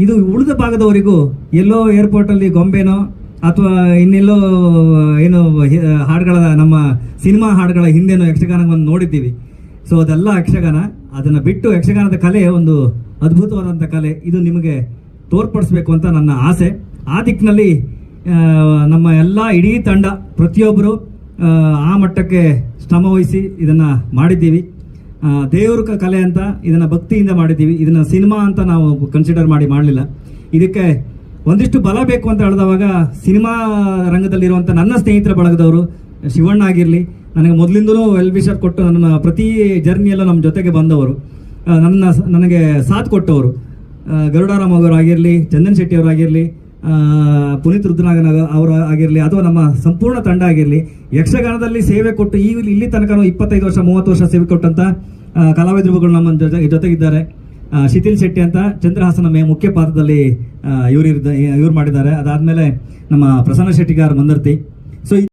ಇದು ಉಳಿದ ಭಾಗದವರಿಗೂ ಎಲ್ಲೋ ಏರ್ಪೋರ್ಟಲ್ಲಿ ಗೊಂಬೆನೋ ಅಥವಾ ಇನ್ನೆಲ್ಲೋ ಏನು ಹಾಡುಗಳ ನಮ್ಮ ಸಿನಿಮಾ ಹಾಡುಗಳ ಹಿಂದೆನೋ ಯಕ್ಷಗಾನ ಒಂದು ನೋಡಿದ್ದೀವಿ. ಸೊ ಅದೆಲ್ಲ ಯಕ್ಷಗಾನ. ಅದನ್ನು ಬಿಟ್ಟು ಯಕ್ಷಗಾನದ ಕಲೆ ಒಂದು ಅದ್ಭುತವಾದಂಥ ಕಲೆ. ಇದು ನಿಮಗೆ ತೋರ್ಪಡಿಸ್ಬೇಕು ಅಂತ ನನ್ನ ಆಸೆ. ಆ ದಿಕ್ಕಿನಲ್ಲಿ ನಮ್ಮ ಎಲ್ಲ ಇಡೀ ತಂಡ ಪ್ರತಿಯೊಬ್ಬರು ಆ, ಮಟ್ಟಕ್ಕೆ ಶ್ರಮ ವಹಿಸಿ ಇದನ್ನು ಮಾಡಿದ್ದೀವಿ. ದೇವ್ರ ಕಲೆ ಅಂತ ಇದನ್ನ ಭಕ್ತಿಯಿಂದ ಮಾಡಿದ್ದೀವಿ. ಇದನ್ನ ಸಿನಿಮಾ ಅಂತ ನಾವು ಕನ್ಸಿಡರ್ ಮಾಡಿ ಮಾಡಲಿಲ್ಲ. ಇದಕ್ಕೆ ಒಂದಿಷ್ಟು ಬಲ ಬೇಕು ಅಂತ ಹೇಳಿದವಾಗ ಸಿನಿಮಾ ರಂಗದಲ್ಲಿರುವಂಥ ನನ್ನ ಸ್ನೇಹಿತರ ಬಳಗದವರು ಶಿವಣ್ಣ ಆಗಿರಲಿ ನನಗೆ ಮೊದಲಿಂದಲೂ ವೆಲ್ ವಿಷರ್ ಕೊಟ್ಟು ನನ್ನ ಪ್ರತಿ ಜರ್ನಿಯಲ್ಲೂ ನಮ್ಮ ಜೊತೆಗೆ ಬಂದವರು. ನನ್ನ ನನಗೆ ಸಾಥ್ ಕೊಟ್ಟವರು. ಗರುಡಾರಾಮ್ ಅವರು ಅವರಾಗಿರಲಿ ಚಂದನ್ ಶೆಟ್ಟಿ ಅವರು ಆಗಿರಲಿ ಪುನೀತ್ ರುದ್ರನಾಗನ ಅವರು ಆಗಿರಲಿ ಅಥವಾ ನಮ್ಮ ಸಂಪೂರ್ಣ ತಂಡ ಆಗಿರಲಿ ಯಕ್ಷಗಾನದಲ್ಲಿ ಸೇವೆ ಕೊಟ್ಟು ಈ ಇಲ್ಲಿ ತನಕ ಇಪ್ಪತ್ತೈದು ವರ್ಷ ಮೂವತ್ತು ವರ್ಷ ಸೇವೆ ಕೊಟ್ಟಂತ ಆ, ಕಲಾವಿದರುಗಳು ನಮ್ಮ ಜೊತೆ ಜೊತೆಗಿದ್ದಾರೆ. ಶಿಥಿಲ್ ಶೆಟ್ಟಿ ಅಂತ ಚಂದ್ರಹಾಸನ ಮೇ ಮುಖ್ಯ ಪಾತ್ರದಲ್ಲಿ ಇವರಿದ್ದ ಇವ್ರು ಮಾಡಿದ್ದಾರೆ. ಅದಾದಮೇಲೆ ನಮ್ಮ ಪ್ರಸನ್ನ ಶೆಟ್ಟಿಗಾರ ಮಂದರ್ತಿ. ಸೊ